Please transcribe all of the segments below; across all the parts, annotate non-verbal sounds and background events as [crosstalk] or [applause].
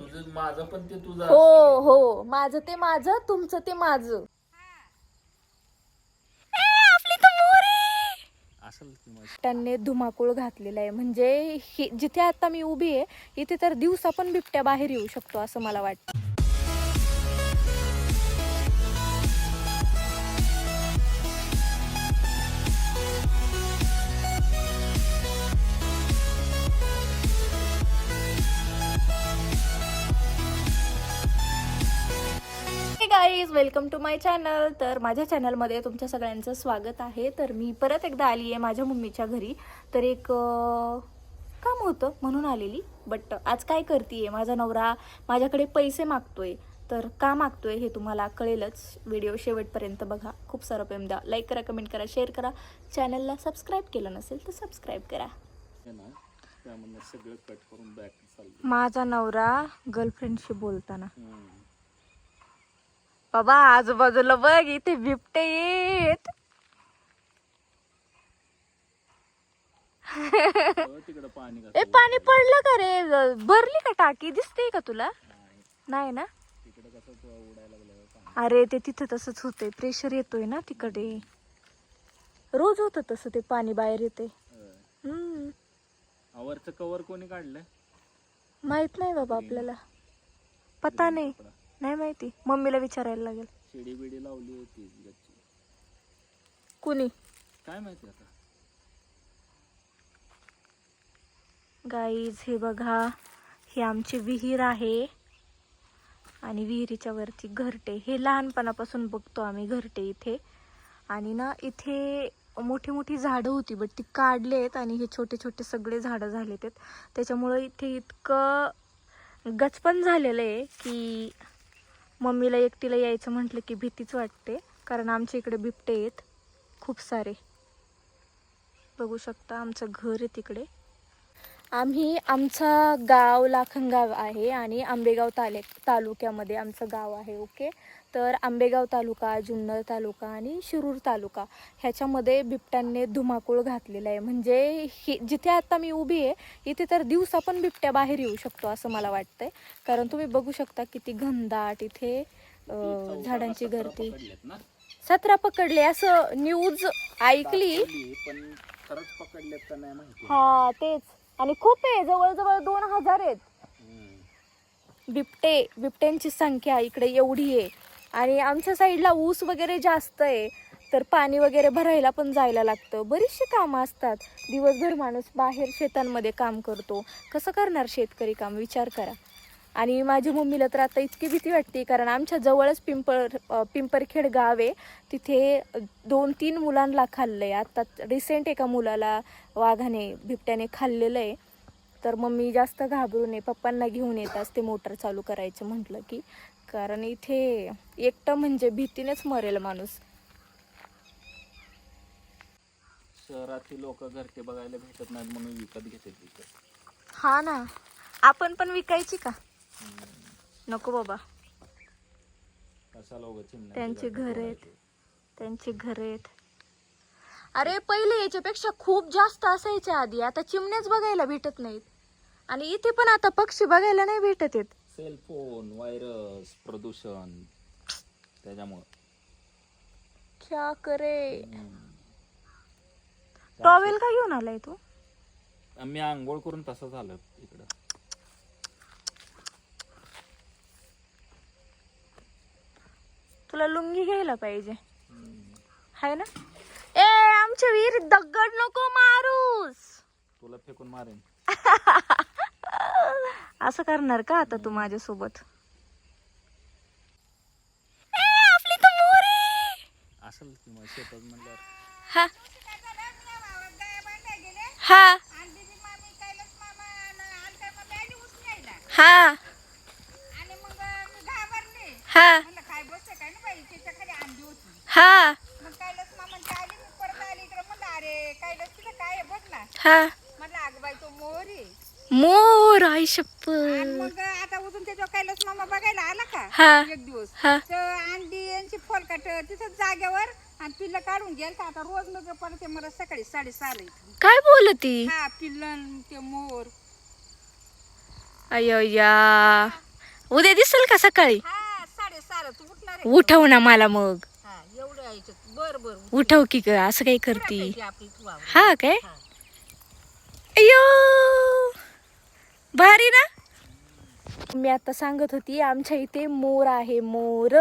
तुझं माझं पण ते तुझं हो. हो. माझं ते माझं तुमचं ते माझं. असेल की मग. त्यांनी धुमाकूळ घातलेला आहे. म्हणजे हे जिथे आता मी उभी आहे इथे तर दिवसा पण बिबट्या बाहेर येऊ शकतो असं मला वाटतं. Guys welcome to my channel तर माझ्या चॅनलमध्ये तुमच्या सगळ्यांचं स्वागत आहे. तर मी परत एकदा आली आहे माझ्या मम्मीच्या घरी. तर एक काम होतं म्हणून आलेली. बट आज काय करते माझा नवरा माझ्याकडे पैसे मागतोय. तर का मागतोय हे तुम्हाला कळेलच. व्हिडिओ शेवटपर्यंत बघा. खूप सारं प्रेम द्या लाईक करा कमेंट करा शेअर करा. चॅनलला सबस्क्राईब केलं नसेल तर सबस्क्राईब करा. ना त्यामधनं सगळं कट करून बॅक चाललं माझा नवरा गर्लफ्रेंडशी बोलताना. बाबा आजूबाजूला बघ इथे बिबटे येत ए. पाणी पडलं का रे? भरली का टाकी? दिसते का तुला? नाही. ना? अरे ते तिथं तसंच होतंय. प्रेशर येतोय ना तिकडे. रोज होत तसं ते पाणी बाहेर येते कवर कोणी काढलं? माहीत नाही बाबा आपल्याला. पता नाही. नाही माहिती. मम्मीला विचारायला लागेल. शिडी बिडी लावली होती गच्ची. कुणी? काय माहिती आता? गाईज हे बघा. ही आमची विहीर आहे. आणि विहिरीच्या वरती घरटे. हे लहानपणापासून बघतो आम्ही घरटे इथे. आणि ना इथे मोठी मोठी झाडं होती बट ती काढलेत आणि हे छोटे छोटे सगळे झाडं झालेत. आहेत त्याच्यामुळं इथे इतकं गचपण झालेलं आहे की मम्मीला एकटीला यायचं म्हटलं की भीतीच वाटते कारण आमच्या इकडे बिबटे आहेत खूप सारे. बघू शकता आमचं घर आहे तिकडे. आम्ही आमचा गाव लाखनगाव आहे आणि आंबेगाव ताले तालुक्यामध्ये आमचं गाव आहे ओके? तर आंबेगाव तालुका जुन्नर तालुका आणि शिरूर तालुका ह्याच्यामध्ये बिबट्यांनी धुमाकूळ घातलेला आहे. म्हणजे हे जिथे आता मी उभी आहे इथे तर दिवसा पण बिबट्या बाहेर येऊ शकतो असं मला वाटतंय. कारण तुम्ही बघू शकता किती घनदाट इथे झाडांची गर्दी. सतरा पकडले असं न्यूज ऐकली. हा तेच. आणि खूप आहे जवळजवळ दोन हजार आहेत. बिबटे बिबट्यांची संख्या इकडे एवढी आहे. आणि आमच्या साईडला ऊस वगैरे जास्त आहे तर पाणी वगैरे भरायला पण जायला लागतं. बरीचशी कामं असतात. दिवसभर माणूस बाहेर शेतांमध्ये काम करतो. कसं करणार शेतकरी काम? विचार करा. आणि माझ्या मम्मीला तर आता इतकी भीती वाटते कारण आमच्या जवळच पिंपर पिंपरखेड गाव आहे. तिथे दोन तीन मुलांना खाल्लं आहे आत्ता रिसेंट एका मुलाला वाघाने बिबट्याने खाल्लेलं आहे. तर मम्मी जास्त घाबरू नये. पप्पांना घेऊन येत असते मोटर चालू करायचं म्हटलं की. कारण इथे एकटं म्हणजे भीतीनेच मरेल माणूस. शहरातील लोक घरटे बघायला भेटत नाहीत म्हणून विकत घेतात विकत हा ना. आपण पण विकायची का? नको बाबा. कशाला उगाच चिमण्याची त्यांची घरं आहेत. त्यांची घर आहेत. अरे पहिले याच्यापेक्षा खूप जास्त असायच्या आधी. आता चिमण्याच बघायला भेटत नाहीत. आणि इथे पण आता पक्षी बघायला नाही भेटत आहेत. सेलफोन व्हायरस प्रदूषण त्याच्यामुळं. क्या करे. टॉवेल का घेऊन आलाय तू? आम्ही आंघोळ करून तसं झालं इकडं. तुला लुंगी घ्यायला पाहिजे. हाय ना? ए आमच्या विहिरीत दगड नको मारूस. तुला फेकून मारेन. [laughs] असं करणार का आता तू माझ्यासोबत ए, आपली तर मोर आहे. असेल की मग शेतात म्हणल्यावर हा हा हा हा हा हा मोर आई मग आता उजून त्याच्या कैलास मामा बघायला आला का? एक दिवस. हा. तर अंडी यांची फोलकाट तिथं जागेवर आणि पिल्लं काढून गेल तर आता रोज मग परत मला सकाळी साडेसहाला काय बोलती हा पिल्लं ते मोर. या उद्या दिसेल का सकाळी? हा तू उठव ना मला मग. हा एवढं यायचं बर बर उठव की ग असं काही करती. आपली तू आवर. हा काय. अय्यो. भारी ना? मी आता सांगत होती आमच्या इथे मोर आहे मोर.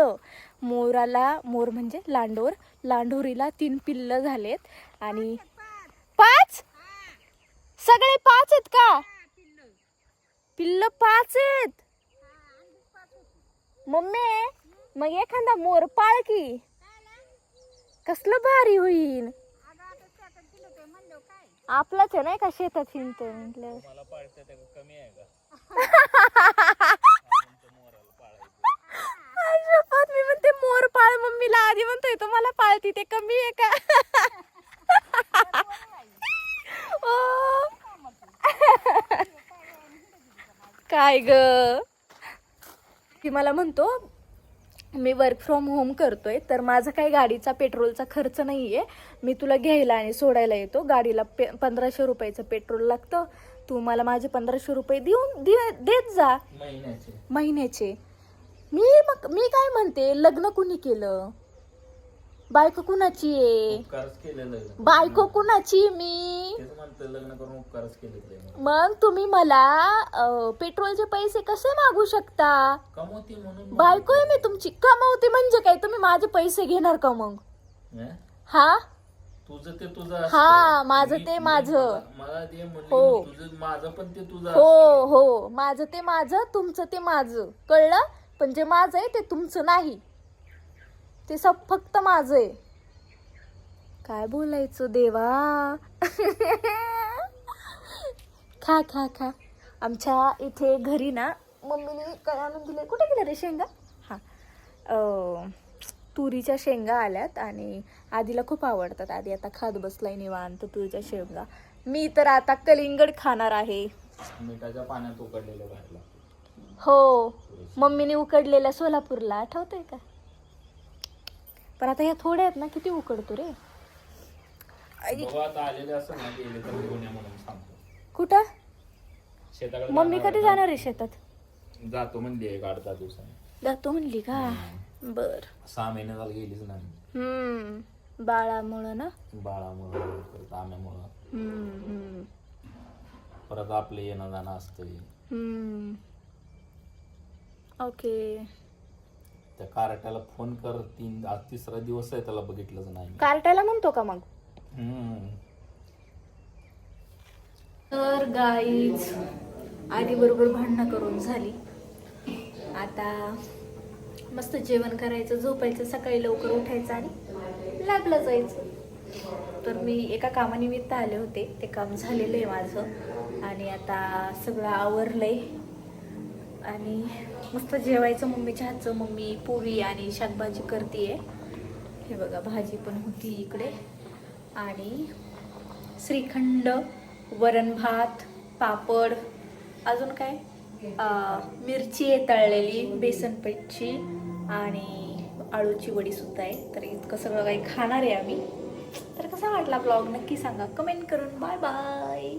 मोराला मोर म्हणजे लांडोर. लांडोरीला तीन पिल्ल झालेत आणि पाच? सगळे पाच आहेत का? पिल्ल पाच आहेत. मम्मी मग एखादा मोर पाळ की. कसलं भारी होईल आपलाच आहे नाही का शेतात हिंडतो म्हटलं [laughs] मला पाळते ते कमी आहे का आई शपथ, मी म्हणते मोर पाळ मम्मीला आधी म्हणतोय तुम्हाला पाळती ते कमी आहे का? ओ. काय ग? ती मला म्हणतो मी वर्क फ्रॉम होम करतोय तर माझा काही गाडीचा पेट्रोलचा खर्च नाही आहे मी तुला घ्यायला आणि सोडायला येतो. गाडीला पे पंधराशे रुपयाचं पेट्रोल लागतं. तू मला माझे पंधराशे रुपये देऊन दे- देत जा. महिन्याचे. महिन्याचे. मी मग मी काय म्हणते लग्न कुणी केलं? बायको कुणाची आहे? उपकारच बायको कुणाची मी? तेच म्हणतं लग्न करून उपकारच केलेलं आहे मग तुम्ही मला अं, पेट्रोलचे पैसे कसे मागू शकता? कमवते म्हणून बायको आहे मी तुमची. कमवते म्हणजे काय? तुम्ही माझे पैसे घेणार का मग? हं? हा? तुझं ते तुझं हा. माझं मी- ते मी माझं. मला- मला दे हो. तुझं माझं पण ते तुझं हो. हो. माझं ते माझं तुमचं ते माझं. कळलं? पण जे माझं आहे ते तुमचं नाही. ते सब फक्त माझं आहे. काय बोलायचं देवा? खा खा खा. आमच्या इथे घरी ना मम्मीने काय आणून दिले कुठे गेल्या रे शेंगा? हा. तुरीच्या शेंगा आल्यात आणि आधीला खूप आवडतात. आधी आता खात बसलाय निवांत तुरीच्या शेंगा. मी तर आता कलिंगड खाणार आहे. मिठाच्या पाण्यात उकडलेलं. हो. मम्मीने उकडलेल्या सोलापूरला. आठवतोय का? पण आता ह्या थोड्या आहेत ना किती उकडतो रे? कुठं? मम्मी कधी जाणार आहे शेतात. जातो म्हणजे एक आठ दहा दिवसांनी. जातो म्हणली का? बर. सहा महिने झाले गेलीच नाही. हम्म. बाळामुळं ना? बाळामुळं परत आम्यामुळं. हम्म. हम्म परत आपलं येणं जाणं असतंय. हम्म. ओके. त्या कार्ट्याला फोन कर तीन आज तिसरा दिवस आहे त्याला बघितलंच नाही. कार्टायला म्हणतो का मग? हम्म. तर गाईच आधी बरोबर भांडणं करून झाली. आता मस्त जेवण करायचं झोपायचं सकाळी लवकर उठायचं आणि लॅबला जायचं. तर मी एका कामानिमित्त आले होते. ते काम झालेलं आहे माझं. आणि आता सगळं आवरलंय. आणि मस्त जेवायचं मम्मीच्या हातचं. मम्मी पोळी आणि शाकभाजी करते हे बघा भाजी पण होती इकडे. आणि श्रीखंड वरण भात पापड अजून काय? मिरची आहे तळलेली बेसन पीठची आणि आळूची वडीसुद्धा आहे. तर इतकं सगळं काही खाणार आहे आम्ही. तर कसा वाटला ब्लॉग? नक्की सांगा. कमेंट करून. Bye bye.